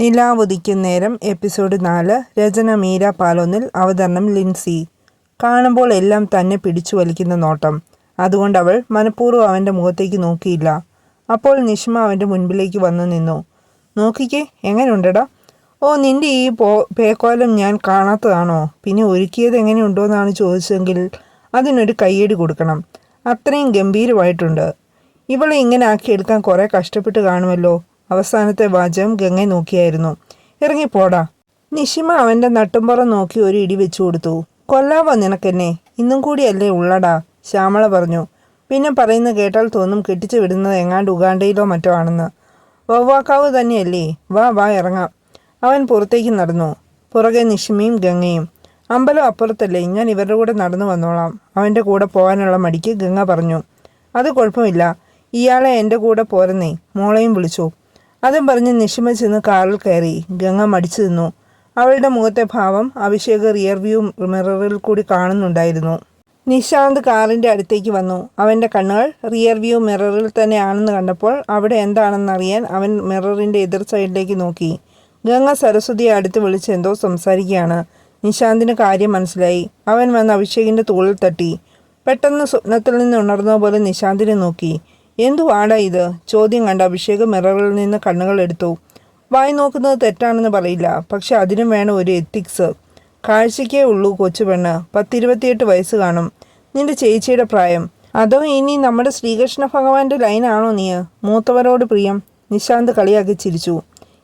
നിലാവുദിക്കും നേരം എപ്പിസോഡ് നാല് രചന മീര പാലോന്നിൽ അവതരണം ലിൻസി. കാണുമ്പോൾ എല്ലാം തന്നെ പിടിച്ചു വലിക്കുന്ന നോട്ടം. അതുകൊണ്ട് അവൾ മനഃപൂർവം അവന്റെ മുഖത്തേക്ക് നോക്കിയില്ല. അപ്പോൾ നിഷ്മ അവന്റെ മുൻപിലേക്ക് വന്നു നിന്നു. നോക്കിക്കേ എങ്ങനെയുണ്ടടാ ഓ നിന്റെ ഈ പോ പേക്കോലം ഞാൻ കാണാത്തതാണോ? പിന്നെ ഒരുക്കിയത് എങ്ങനെയുണ്ടോയെന്നാണ് ചോദിച്ചെങ്കിൽ അതിനൊരു കയ്യടി കൊടുക്കണം. അത്രയും ഗംഭീരമായിട്ടുണ്ട്. ഇവളെ ഇങ്ങനെ ആക്കിയെടുക്കാൻ കുറേ കഷ്ടപ്പെട്ട് കാണുമല്ലോ. അവസാനത്തെ വാചകം ഗംഗെ നോക്കിയായിരുന്നു. ഇറങ്ങിപ്പോടാ. നിഷിമ അവന്റെ നട്ടുംപുറം നോക്കി ഒരു ഇടി വെച്ചു കൊടുത്തു. കൊല്ലാവോ നിനക്കെന്നെ? ഇന്നും കൂടിയല്ലേ ഉള്ളടാ ശ്യാമള പറഞ്ഞു. പിന്നെ പറയുന്ന കേട്ടാൽ തോന്നും കെട്ടിച്ചു വിടുന്നത് എങ്ങാണ്ട് ഉഗാണ്ടയിലോ മറ്റോ ആണെന്ന്. വവ്വാക്കാവ് തന്നെയല്ലേ. വാ വാ ഇറങ്ങാം. അവൻ പുറത്തേക്ക് നടന്നു. പുറകെ നിഷിമയും ഗംഗയും. അമ്പലം അപ്പുറത്തല്ലേ. ഞാൻ ഇവരുടെ കൂടെ നടന്നു വന്നോളാം. അവന്റെ കൂടെ പോകാനുള്ള മടിക്ക് ഗംഗ പറഞ്ഞു. അത് കുഴപ്പമില്ല. ഇയാളെ എന്റെ കൂടെ പോരുന്നേ. മോളെയും വിളിച്ചു. അതും പറഞ്ഞ് നിഷിമ ചെന്ന് കാറിൽ കയറി. ഗംഗ മടിച്ചു നിന്നു. അവളുടെ മുഖത്തെ ഭാവം അഭിഷേക് റിയർ വ്യൂ മിററിൽ കൂടി കാണുന്നുണ്ടായിരുന്നു. നിശാന്ത് കാറിന്റെ അടുത്തേക്ക് വന്നു. അവന്റെ കണ്ണുകൾ റിയർ വ്യൂ മിററിൽ തന്നെയാണെന്ന് കണ്ടപ്പോൾ അവിടെ എന്താണെന്നറിയാൻ അവൻ മിററിന്റെ എതിർ സൈഡിലേക്ക് നോക്കി. ഗംഗ സരസ്വതിയെ അടുത്ത് വിളിച്ച് എന്തോ സംസാരിക്കുകയാണ്. നിശാന്തിന് കാര്യം മനസ്സിലായി. അവൻ വന്ന് അഭിഷേകിന്റെ തോളിൽ തട്ടി. പെട്ടെന്ന് സ്വപ്നത്തിൽ നിന്ന് ഉണർന്ന പോലെ നിശാന്തിനെ നോക്കി. എന്തുവാടാ ഇത്? ചോദ്യം കണ്ട അഭിഷേക് മിററിൽ നിന്ന് കണ്ണുകൾ എടുത്തു. വായി നോക്കുന്നത് തെറ്റാണെന്ന് പറയില്ല. പക്ഷെ അതിനും വേണം ഒരു എത്തിക്സ്. കാഴ്ചയ്ക്കേ ഉള്ളൂ കൊച്ചു പെണ്ണ്. പത്തിരുപത്തിയെട്ട് വയസ്സ് കാണും. നിന്റെ ചേച്ചിയുടെ പ്രായം. അതോ ഇനി നമ്മുടെ ശ്രീകൃഷ്ണ ഭഗവാന്റെ ലൈനാണോ നീ? മൂത്തവരോട് പ്രിയം. നിശാന്ത് കളിയാക്കി ചിരിച്ചു.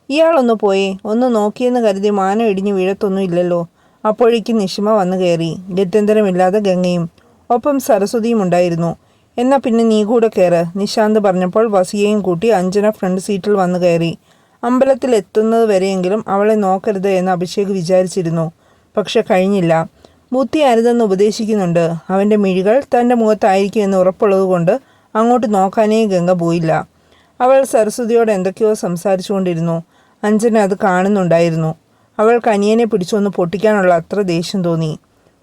ഇയാളൊന്ന് പോയി. ഒന്ന് നോക്കിയെന്ന് കരുതി മാനം ഇടിഞ്ഞു വീഴത്തൊന്നും ഇല്ലല്ലോ. അപ്പോഴേക്കും നിഷിമ വന്നു കയറി. ഗത്യന്തരമില്ലാതെ ഗംഗയും. ഒപ്പം സരസ്വതിയും ഉണ്ടായിരുന്നു. എന്നാൽ പിന്നെ നീ കൂടെ കയറ് നിശാന്ത് പറഞ്ഞപ്പോൾ വസിയെയും കൂട്ടി അഞ്ജന ഫ്രണ്ട് സീറ്റിൽ വന്നു കയറി. അമ്പലത്തിൽ എത്തുന്നത് വരെയെങ്കിലും അവളെ നോക്കരുത് എന്ന് അഭിഷേക് വിചാരിച്ചിരുന്നു. പക്ഷെ കഴിഞ്ഞില്ല. ബുദ്ധി അരുതെന്ന് ഉപദേശിക്കുന്നുണ്ട്. അവന്റെ മിഴികൾ തന്റെ മുഖത്തായിരിക്കും എന്ന് ഉറപ്പുള്ളതുകൊണ്ട് അങ്ങോട്ട് നോക്കാനേ ഗംഗ പോയില്ല. അവൾ സരസ്വതിയോട് എന്തൊക്കെയോ സംസാരിച്ചുകൊണ്ടിരുന്നു. അഞ്ജന അത് കാണുന്നുണ്ടായിരുന്നു. അവൾ കനിയനെ പിടിച്ചൊന്ന് പൊട്ടിക്കാനുള്ള അത്ര ദേഷ്യം തോന്നി.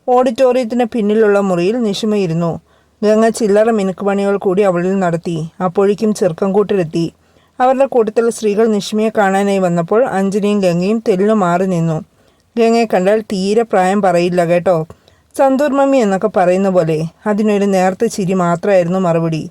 ഓഡിറ്റോറിയത്തിന് പിന്നിലുള്ള മുറിയിൽ നിഷിമയിരുന്നു ഗംഗ ചില്ലറ മിനുക്കുപണികൾ കൂടി അവളിൽ നടത്തി. അപ്പോഴേക്കും ചെറുക്കം കൂട്ടിലെത്തി. അവരുടെ കൂട്ടത്തിൽ സ്ത്രീകൾ നിഷ്മയെ കാണാനായി വന്നപ്പോൾ അഞ്ജലിയും ഗംഗയും തെല്ലു മാറി നിന്നു. ഗംഗയെ കണ്ടാൽ തീരെ പ്രായം പറയില്ല കേട്ടോ. സന്തൂർ മമ്മി എന്നൊക്കെ പറയുന്ന പോലെ അതിനൊരു നേർത്ത ചിരി മാത്രമായിരുന്നു മറുപടി.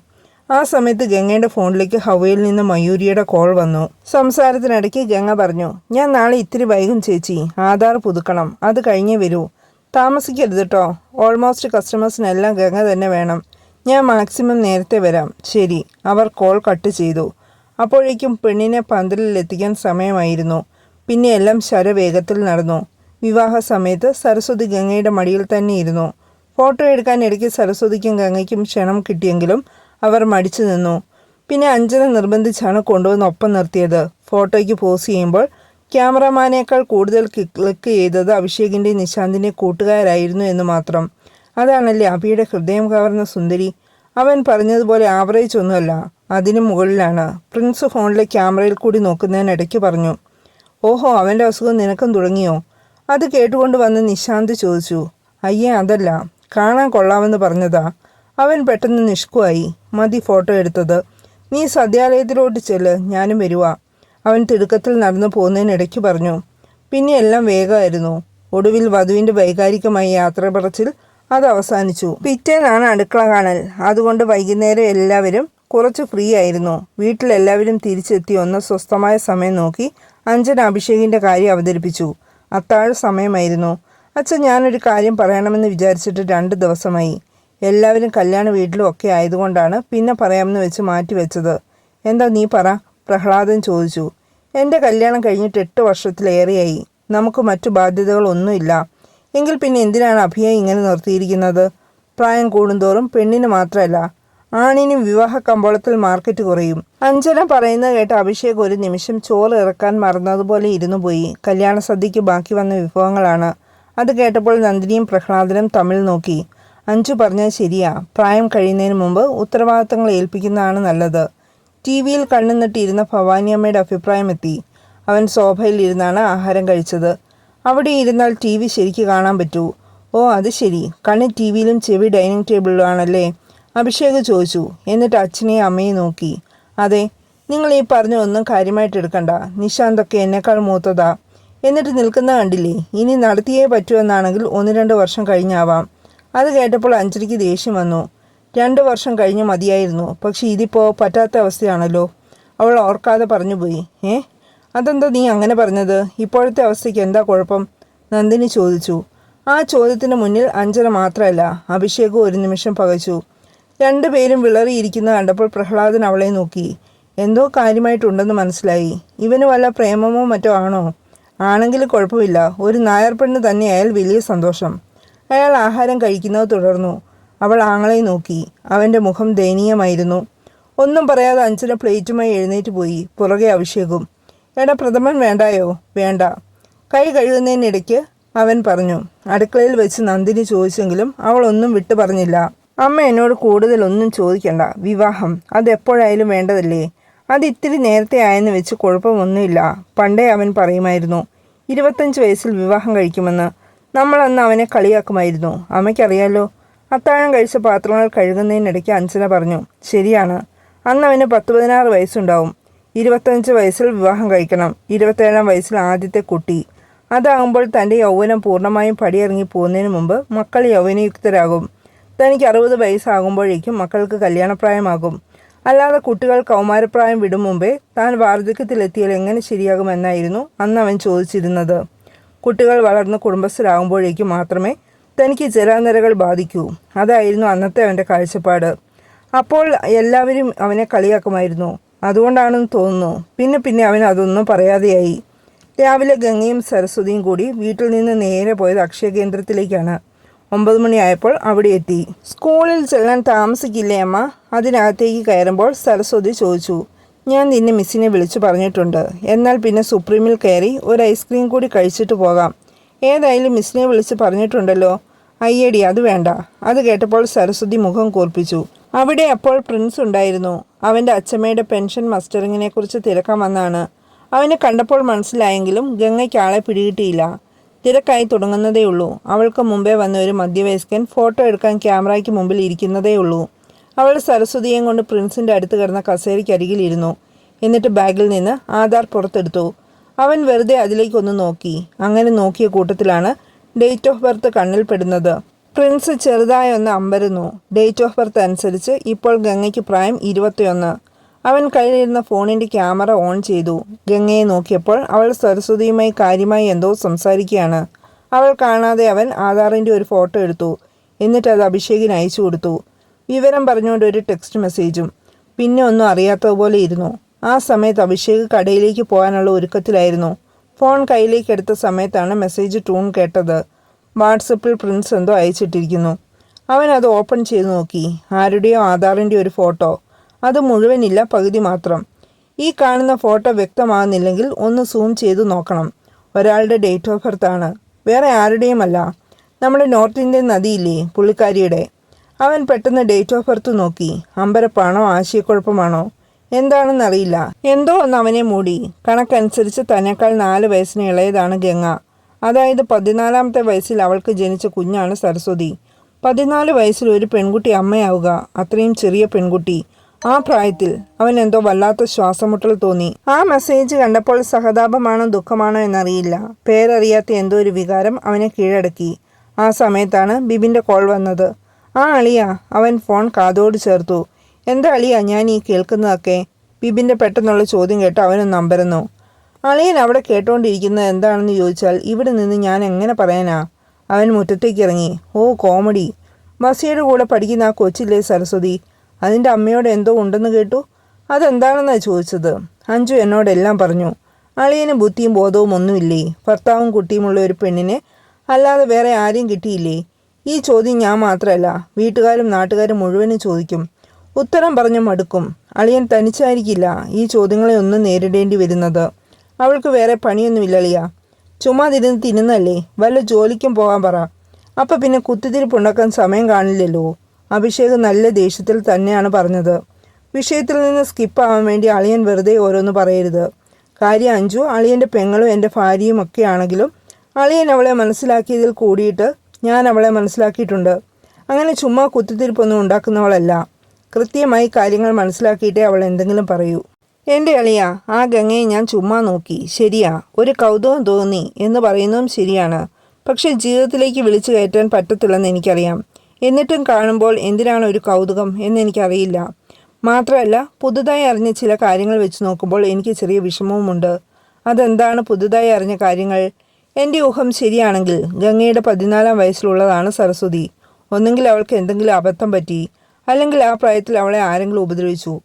ആ സമയത്ത് ഗംഗയുടെ ഫോണിലേക്ക് ഹവയിൽ നിന്ന് മയൂരിയുടെ കോൾ വന്നു. സംസാരത്തിനിടയ്ക്ക് ഗംഗ പറഞ്ഞു ഞാൻ നാളെ ഇത്തിരി വൈകും ചേച്ചി. ആധാർ പുതുക്കണം. അത് കഴിഞ്ഞേ വരൂ. താമസിക്കരുത് കേട്ടോ ഓൾമോസ്റ്റ് കസ്റ്റമേഴ്സിനെല്ലാം ഗംഗ തന്നെ വേണം. ഞാൻ മാക്സിമം നേരത്തെ വരാം. ശരി. അവർ കോൾ കട്ട് ചെയ്തു. അപ്പോഴേക്കും പെണ്ണിനെ പന്തലിൽ എത്തിക്കാൻ സമയമായിരുന്നു. പിന്നെ എല്ലാം ശരവേഗത്തിൽ നടന്നു. വിവാഹ സമയത്ത് സരസ്വതി ഗംഗയുടെ മടിയിൽ തന്നെ ഇരുന്നു. ഫോട്ടോ എടുക്കാൻ ഇടയ്ക്ക് സരസ്വതിക്കും ഗംഗയ്ക്കും ക്ഷണം കിട്ടിയെങ്കിലും അവർ മടിച്ചു നിന്നു. പിന്നെ അഞ്ജന നിർബന്ധിച്ചാണ് കൊണ്ടുവന്ന് ഒപ്പം നിർത്തിയത്. ഫോട്ടോയ്ക്ക് പോസ് ചെയ്യുമ്പോൾ ക്യാമറമാനേക്കാൾ കൂടുതൽ ക്ലിക്ക് ചെയ്തത് അഭിഷേകിന്റെ നിശാന്തിന്റെ കൂട്ടുകാരായിരുന്നു എന്ന് മാത്രം. അതാണല്ലേ അഭിയുടെ ഹൃദയം കവർന്ന സുന്ദരി. അവൻ പറഞ്ഞതുപോലെ ആവറേജ് ഒന്നുമല്ല അതിനു മുകളിലാണ്. പ്രിൻസ് ഫോണിലെ ക്യാമറയിൽ കൂടി നോക്കുന്നതിനിടയ്ക്ക് പറഞ്ഞു ഓഹോ അവന്റെ അസുഖം നിനക്കും തുടങ്ങിയോ? അത് കേട്ടുകൊണ്ട് വന്ന് നിശാന്ത് ചോദിച്ചു അയ്യേ അതല്ല കാണാൻ കൊള്ളാമെന്ന് പറഞ്ഞതാ. അവൻ പെട്ടെന്ന് നിഷ്കുവായി മതി ഫോട്ടോ എടുത്തത്. നീ സദ്യാലയത്തിലോട്ട് ചെല്ല് ഞാനും വരുവാ. അവൻ തിടുക്കത്തിൽ നടന്നു പോകുന്നതിനിടയ്ക്ക് പറഞ്ഞു പിന്നെ എല്ലാം വേഗമായിരുന്നു. ഒടുവിൽ വധുവിന്റെ വൈകാരികമായ യാത്ര പറച്ചിൽ അത് അവസാനിച്ചു. പിറ്റേന്നാണ് അടുക്കള കാണൽ. അതുകൊണ്ട് വൈകുന്നേരം എല്ലാവരും കുറച്ച് ഫ്രീ ആയിരുന്നു. വീട്ടിലെല്ലാവരും തിരിച്ചെത്തി ഒന്ന് സ്വസ്ഥമായ സമയം നോക്കി അഞ്ജന അഭിഷേകിന്റെ കാര്യം അവതരിപ്പിച്ചു. അത്താഴ സമയമായിരുന്നു. അച്ഛൻ ഞാനൊരു കാര്യം പറയണമെന്ന് വിചാരിച്ചിട്ട് രണ്ട് ദിവസമായി. എല്ലാവരും കല്യാണ വീട്ടിലും ഒക്കെ ആയതുകൊണ്ടാണ് പിന്നെ പറയാമെന്ന് വെച്ച് മാറ്റി വെച്ചത് എന്താ നീ പറ പ്രഹ്ലാദൻ ചോദിച്ചു എന്റെ കല്യാണം കഴിഞ്ഞിട്ട് എട്ട് വർഷത്തിലേറെയായി. നമുക്ക് മറ്റു ബാധ്യതകളൊന്നുമില്ല. എങ്കിൽ പിന്നെ എന്തിനാണ് അഭിയെ ഇങ്ങനെ നിർത്തിയിരിക്കുന്നത്? പ്രായം കൂടുന്തോറും പെണ്ണിന് മാത്രമല്ല. ആണിനും വിവാഹ കമ്പോളത്തിൽ മാർക്കറ്റ് കുറയും. അഞ്ജന പറയുന്നത് കേട്ട് അഭിഷേക് ഒരു നിമിഷം ചോറ് ഇറക്കാൻ മറന്നതുപോലെ ഇരുന്നു പോയി. കല്യാണ സദ്യക്ക് ബാക്കി വന്ന വിഭവങ്ങളാണ്. അത് കേട്ടപ്പോൾ നന്ദിനിയും പ്രഹ്ലാദനും തമ്മിൽ നോക്കി. അഞ്ചു പറഞ്ഞത് ശരിയാ. പ്രായം കഴിയുന്നതിന് മുമ്പ് ഉത്തരവാദിത്തങ്ങൾ ഏൽപ്പിക്കുന്നതാണ് നല്ലത്. ടി വിയിൽ കണ്ണുനട്ടിരുന്ന ഭവാനിയമ്മയുടെ അഭിപ്രായം എത്തി അവൻ സോഫയിൽ ഇരുന്നാണ് ആഹാരം കഴിച്ചത്. അവിടെ ഇരുന്നാൽ ടി വി ശരിക്ക് കാണാൻ പറ്റൂ. ഓ അത് ശരി. കണ്ണ് ടി വിയിലും ചെവി ഡൈനിങ് ടേബിളിലുമാണല്ലേ? അഭിഷേക് ചോദിച്ചു. എന്നിട്ട് അച്ഛനെയും അമ്മയും നോക്കി. അതെ നിങ്ങൾ ഈ പറഞ്ഞ ഒന്നും കാര്യമായിട്ട് എടുക്കണ്ട. നിശാന്തൊക്കെ എന്നേക്കാൾ മൂത്തതാ. എന്നിട്ട് നിൽക്കുന്ന കണ്ടില്ലേ? ഇനി നടത്തിയേ പറ്റുമെന്നാണെങ്കിൽ ഒന്ന് രണ്ട് വർഷം കഴിഞ്ഞാവാം. അത് കേട്ടപ്പോൾ അഞ്ജലിക്ക് ദേഷ്യം വന്നു. രണ്ട് വർഷം കഴിഞ്ഞ് മതിയായിരുന്നു. പക്ഷെ ഇതിപ്പോൾ പറ്റാത്ത അവസ്ഥയാണല്ലോ. അവൾ ഓർക്കാതെ പറഞ്ഞു പോയി. ഏ? അതെന്താ നീ അങ്ങനെ പറഞ്ഞത്? ഇപ്പോഴത്തെ അവസ്ഥയ്ക്ക് എന്താ കുഴപ്പം? നന്ദിനി ചോദിച്ചു. ആ ചോദ്യത്തിന് മുന്നിൽ അഞ്ജന മാത്രമല്ല അഭിഷേകും ഒരു നിമിഷം പകച്ചു. രണ്ടുപേരും വിളറിയിരിക്കുന്ന കണ്ടപ്പോൾ പ്രഹ്ലാദൻ അവളെ നോക്കി. എന്തോ കാര്യമായിട്ടുണ്ടെന്ന് മനസ്സിലായി. ഇവന് വല്ല പ്രേമമോ മറ്റോ ആണോ? ആണെങ്കിൽ കുഴപ്പമില്ല. ഒരു നായർ പെണ്ണ് അയാൾ വലിയ സന്തോഷം. അയാൾ ആഹാരം കഴിക്കുന്നത് തുടർന്നു. അവൾ ആങ്ങളെ നോക്കി. അവന്റെ മുഖം ദയനീയമായിരുന്നു. ഒന്നും പറയാതെ അഞ്ചന പ്ലേറ്റുമായി എഴുന്നേറ്റ് പോയി. പുറകെ അഭിഷേകും. എടാ പ്രഥമൻ വേണ്ടായോ? വേണ്ട. കൈ കഴുകുന്നതിനിടയ്ക്ക് അവൻ പറഞ്ഞു. അടുക്കളയിൽ വെച്ച് നന്ദിനി ചോദിച്ചെങ്കിലും അവൾ ഒന്നും വിട്ടു പറഞ്ഞില്ല. അമ്മ എന്നോട് കൂടുതലൊന്നും ചോദിക്കണ്ട. വിവാഹം. അതെപ്പോഴായാലും വേണ്ടതല്ലേ? അത് ഇത്തിരി നേരത്തെ ആയെന്ന് വെച്ച് കുഴപ്പമൊന്നുമില്ല. പണ്ടേ അവൻ പറയുമായിരുന്നു. ഇരുപത്തഞ്ച് വയസ്സിൽ വിവാഹം കഴിക്കുമെന്ന്. നമ്മൾ അന്ന് അവനെ കളിയാക്കുമായിരുന്നു. അമ്മയ്ക്കറിയാലോ അത്താഴം കഴിച്ച പാത്രങ്ങൾ കഴുകുന്നതിനിടയ്ക്ക് അഞ്ചന പറഞ്ഞു ശരിയാണ്. അന്ന് അവന് പത്ത് പതിനാറ് വയസ്സുണ്ടാവും. ഇരുപത്തഞ്ച് വയസ്സിൽ വിവാഹം കഴിക്കണം. ഇരുപത്തേഴാം വയസ്സിൽ ആദ്യത്തെ കുട്ടി. അതാകുമ്പോൾ തന്റെ യൗവനം പൂർണമായും പടിയിറങ്ങി പോകുന്നതിന് മുമ്പ് മക്കൾ യൗവനയുക്തരാകും. തനിക്ക് അറുപത് വയസ്സാകുമ്പോഴേക്കും മക്കൾക്ക് കല്യാണപ്രായമാകും. അല്ലാതെ കുട്ടികൾ കൗമാരപ്രായം വിടും മുമ്പേ താൻ വാർദ്ധക്യത്തിലെത്തിയാൽ എങ്ങനെ ശരിയാകുമെന്നായിരുന്നു അന്ന് അവൻ ചോദിച്ചിരുന്നത്. കുട്ടികൾ വളർന്ന് കുടുംബസ്ഥരാകുമ്പോഴേക്കും മാത്രമേ തനിക്ക് ജലാനിരകൾ ബാധിക്കൂ. അതായിരുന്നു അന്നത്തെ അവന്റെ കാഴ്ചപ്പാട്. അപ്പോൾ എല്ലാവരും അവനെ കളിയാക്കുമായിരുന്നു. അതുകൊണ്ടാണെന്ന് തോന്നുന്നു. പിന്നെ പിന്നെ അവൻ അതൊന്നും പറയാതെയായി. രാവിലെ ഗംഗയും സരസ്വതിയും കൂടി വീട്ടിൽ നിന്ന് നേരെ പോയത് അക്ഷയ കേന്ദ്രത്തിലേക്കാണ് ഒമ്പത് മണിയായപ്പോൾ അവിടെ എത്തി. സ്കൂളിൽ ചെല്ലാൻ താമസിക്കില്ലേ അമ്മ? അതിനകത്തേക്ക് കയറുമ്പോൾ സരസ്വതി ചോദിച്ചു. ഞാൻ നിന്നെ മിസ്സിനെ വിളിച്ചു പറഞ്ഞിട്ടുണ്ട്. എന്നാൽ പിന്നെ സുപ്രീമിൽ കയറി ഒരു ഐസ്ക്രീം കൂടി കഴിച്ചിട്ട് പോകാം. ഏതായാലും മിസ്സിനെ വിളിച്ച് പറഞ്ഞിട്ടുണ്ടല്ലോ. അയ്യടി അത് വേണ്ട. അത് കേട്ടപ്പോൾ സരസ്വതി മുഖം കൂർപ്പിച്ചു. അവിടെ അപ്പോൾ പ്രിൻസ് ഉണ്ടായിരുന്നു. അവന്റെ അച്ഛമ്മയുടെ പെൻഷൻ മസ്റ്ററിങ്ങിനെ കുറിച്ച് തിരക്കാൻ വന്നാണ്. അവനെ കണ്ടപ്പോൾ മനസ്സിലായെങ്കിലും ഗംഗയ്ക്ക് ആളെ പിടികിട്ടിയില്ല. തിരക്കായി തുടങ്ങുന്നതേ ഉള്ളൂ. അവൾക്ക് മുമ്പേ വന്ന ഒരു മധ്യവയസ്കൻ ഫോട്ടോ എടുക്കാൻ ക്യാമറയ്ക്ക് മുമ്പിൽ ഇരിക്കുന്നതേ ഉള്ളൂ. അവൾ സരസ്വതിയെയും കൊണ്ട് പ്രിൻസിന്റെ അടുത്ത് കിടന്ന കസേരയ്ക്കരികിലിരുന്നു എന്നിട്ട് ബാഗിൽ നിന്ന് ആധാർ പുറത്തെടുത്തു. അവൻ വെറുതെ അതിലേക്കൊന്ന് നോക്കി. അങ്ങനെ നോക്കിയ കൂട്ടത്തിലാണ് ഡേറ്റ് ഓഫ് ബർത്ത് കണ്ണിൽപ്പെടുന്നത് പ്രിൻസ് ചെറുതായി ഒന്ന് അമ്പരുന്നു. ഡേറ്റ് ഓഫ് ബർത്ത് അനുസരിച്ച് ഇപ്പോൾ ഗംഗയ്ക്ക് പ്രായം ഇരുപത്തിയൊന്ന്. അവൻ കയ്യിലിരുന്ന ഫോണിന്റെ ക്യാമറ ഓൺ ചെയ്തു. ഗംഗയെ നോക്കിയപ്പോൾ അവൾ സരസ്വതിയുമായി കാര്യമായി എന്തോ സംസാരിക്കുകയാണ്. അവൾ കാണാതെ അവൻ ആധാറിന്റെ ഒരു ഫോട്ടോ എടുത്തു. എന്നിട്ട് അത് അഭിഷേകിന് അയച്ചു കൊടുത്തു. വിവരം പറഞ്ഞുകൊണ്ട് ഒരു ടെക്സ്റ്റ് മെസ്സേജും. പിന്നെ ഒന്നും അറിയാത്തതുപോലെ ഇരുന്നു. ആ സമയത്ത് അഭിഷേക് കടയിലേക്ക് പോകാനുള്ള ഒരുക്കത്തിലായിരുന്നു. ഫോൺ കയ്യിലേക്ക് എടുത്ത സമയത്താണ് മെസ്സേജ് ടൂൺ കേട്ടത്. വാട്സപ്പിൽ പ്രിൻസ് എന്തോ അയച്ചിട്ടിരിക്കുന്നു. അവൻ അത് ഓപ്പൺ ചെയ്ത് നോക്കി. ആരുടെയോ ആധാറിന്റെ ഒരു ഫോട്ടോ. അത് മുഴുവനില്ല പകുതി മാത്രം. ഈ കാണുന്ന ഫോട്ടോ വ്യക്തമാകുന്നില്ലെങ്കിൽ ഒന്ന് സൂം ചെയ്ത് നോക്കണം. ഒരാളുടെ ഡേറ്റ് ഓഫ് ബർത്ത് ആണ്. വേറെ ആരുടെയും അല്ല നമ്മുടെ നോർത്ത് ഇന്ത്യൻ നദിയില്ലേ പുള്ളിക്കാരിയുടെ. അവൻ പെട്ടെന്ന് ഡേറ്റ് ഓഫ് ബർത്ത് നോക്കി. അമ്പരപ്പാണോ ആശയക്കുഴപ്പമാണോ? എന്താണെന്നറിയില്ല. എന്തോ ഒന്ന് അവനെ മൂടി. കണക്കനുസരിച്ച് തന്നെക്കാൾ നാല് വയസ്സിന് ഇളയതാണ് ഗംഗ. അതായത് പതിനാലാമത്തെ വയസ്സിൽ അവൾക്ക് ജനിച്ച കുഞ്ഞാണ് സരസ്വതി. പതിനാല് വയസ്സിൽ ഒരു പെൺകുട്ടി അമ്മയാവുക. അത്രയും ചെറിയ പെൺകുട്ടി. ആ പ്രായത്തിൽ അവൻ എന്തോ വല്ലാത്ത ശ്വാസമുട്ടൽ തോന്നി. ആ മെസ്സേജ് കണ്ടപ്പോൾ സഹതാപമാണോ ദുഃഖമാണോ എന്നറിയില്ല. പേരറിയാത്ത എന്തോ ഒരു വികാരം അവനെ കീഴടക്കി. ആ സമയത്താണ് ബിബിന്റെ കോൾ വന്നത്. ആ അളിയ അവൻ ഫോൺ കാതോട് ചേർത്തു. എന്താ അളിയാ ഞാൻ ഈ കേൾക്കുന്നതൊക്കെ? ബിബിന്റെ പെട്ടെന്നുള്ള ചോദ്യം കേട്ട് അവനെ നമ്പരുന്നു. അളിയൻ അവിടെ കേട്ടോണ്ടിരിക്കുന്നത് എന്താണെന്ന് ചോദിച്ചാൽ ഇവിടെ നിന്ന് ഞാൻ എങ്ങനെ പറയാനാ? അവൻ മുറ്റത്തേക്ക് ഇറങ്ങി. ഓ കോമഡി. ബസിയുടെ കൂടെ പഠിക്കുന്ന ആ കൊച്ചില്ലേ സരസ്വതി? അതിന്റെ അമ്മയോട് എന്തോ ഉണ്ടെന്ന് കേട്ടു. അതെന്താണെന്നാണ് ചോദിച്ചത്? അഞ്ചു എന്നോടെല്ലാം പറഞ്ഞു. അളിയന് ബുദ്ധിയും ബോധവും ഒന്നുമില്ലേ? ഭർത്താവും കുട്ടിയുമുള്ള ഒരു പെണ്ണിനെ അല്ലാതെ വേറെ ആരും കിട്ടിയില്ലേ? ഈ ചോദ്യം ഞാൻ മാത്രമല്ല വീട്ടുകാരും നാട്ടുകാരും മുഴുവനും ചോദിക്കും. ഉത്തരം പറഞ്ഞു മടുക്കും. അളിയൻ തനിച്ചായിരിക്കില്ല ഈ ചോദ്യങ്ങളെ ഒന്നും നേരിടേണ്ടി വരുന്നത്. അവൾക്ക് വേറെ പണിയൊന്നുമില്ല അളിയ ചുമ്മാതിരുന്ന് തിരുന്നല്ലേ വല്ല ജോലിക്കും പോകാൻ പറ. അപ്പം പിന്നെ കുത്തിത്തിരിപ്പുണ്ടാക്കാൻ സമയം കാണില്ലല്ലോ. അഭിഷേക് നല്ല ദേഷ്യത്തിൽ തന്നെയാണ് പറഞ്ഞത്. വിഷയത്തിൽ നിന്ന് സ്കിപ്പാവാൻ വേണ്ടി അളിയൻ വെറുതെ ഓരോന്ന് പറയരുത്. കാര്യം അഞ്ചു അളിയന്റെ പെങ്ങളും എന്റെ ഭാര്യയും ഒക്കെ ആണെങ്കിലും അളിയൻ അവളെ മനസ്സിലാക്കിയതിൽ കൂടിയിട്ട് ഞാൻ അവളെ മനസ്സിലാക്കിയിട്ടുണ്ട്. അങ്ങനെ ചുമ്മാ കുത്തിത്തിരിപ്പൊന്നും ഉണ്ടാക്കുന്നവളല്ല. കൃത്യമായി കാര്യങ്ങൾ മനസ്സിലാക്കിയിട്ടേ അവൾ എന്തെങ്കിലും പറയൂ. എന്റെ അളിയ ആ ഗംഗയെ ഞാൻ ചുമ്മാ നോക്കി. ശരിയാ ഒരു കൗതുകം തോന്നി എന്ന് പറയുന്നതും ശരിയാണ്. പക്ഷെ ജീവിതത്തിലേക്ക് വിളിച്ചു കയറ്റാൻ പറ്റത്തില്ലെന്ന് എനിക്കറിയാം. എന്നിട്ടും കാണുമ്പോൾ എന്തിനാണ് ഒരു കൗതുകം എന്ന് എനിക്കറിയില്ല. മാത്രമല്ല പുതുതായി അറിഞ്ഞ ചില കാര്യങ്ങൾ വെച്ച് നോക്കുമ്പോൾ എനിക്ക് ചെറിയ വിഷമവുമുണ്ട്. അതെന്താണ് പുതുതായി അറിഞ്ഞ കാര്യങ്ങൾ? എന്റെ ഊഹം ശരിയാണെങ്കിൽ ഗംഗയുടെ പതിനാലാം വയസ്സിലുള്ളതാണ് സരസ്വതി. ഒന്നെങ്കിൽ അവൾക്ക് എന്തെങ്കിലും അബദ്ധം പറ്റി അല്ലെങ്കിൽ ആ പ്രായത്തിൽ അവളെ ആരെങ്കിലും ഉപദ്രവിച്ചു.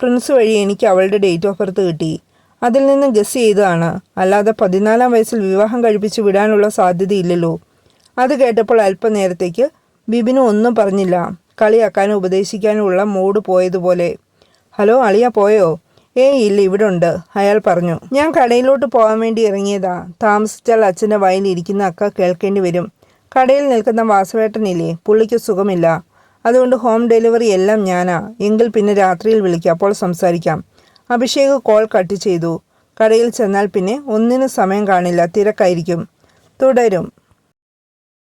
പ്രിൻസ് വഴി എനിക്ക് അവളുടെ ഡേറ്റ് ഓഫ് ബർത്ത് കിട്ടി. അതിൽ നിന്ന് ഗസ് ചെയ്തതാണ്. അല്ലാതെ പതിനാലാം വയസ്സിൽ വിവാഹം കഴിപ്പിച്ച് വിടാനുള്ള സാധ്യതയില്ലല്ലോ. അത് കേട്ടപ്പോൾ അല്പനേരത്തേക്ക് ബിബിനു ഒന്നും പറഞ്ഞില്ല. കളിയാക്കാനും ഉപദേശിക്കാനും ഉള്ള മൂഡ് പോയതുപോലെ. ഹലോ അളിയ പോയോ? ഏയ് ഇല്ല ഇവിടെ ഉണ്ട് അയാൾ പറഞ്ഞു. ഞാൻ കടയിലോട്ട് പോകാൻ വേണ്ടി ഇറങ്ങിയതാ. താമസിച്ചാൽ അച്ഛന്റെ വയലിൽ ഇരിക്കുന്ന അക്ക കേൾക്കേണ്ടി വരും. കടയിൽ നിൽക്കുന്ന വാസവേട്ടനില്ലേ? പുള്ളിക്ക് സുഖമില്ല. അതുകൊണ്ട് ഹോം ഡെലിവറി എല്ലാം ഞാനാ. എങ്കിൽ പിന്നെ രാത്രിയിൽ വിളിക്കാം. അപ്പോൾ സംസാരിക്കാം. അഭിഷേക് കോൾ കട്ട് ചെയ്തു. കടയിൽ ചെന്നാൽ പിന്നെ ഒന്നിനും സമയം കാണില്ല. തിരക്കായിരിക്കും. തുടരും.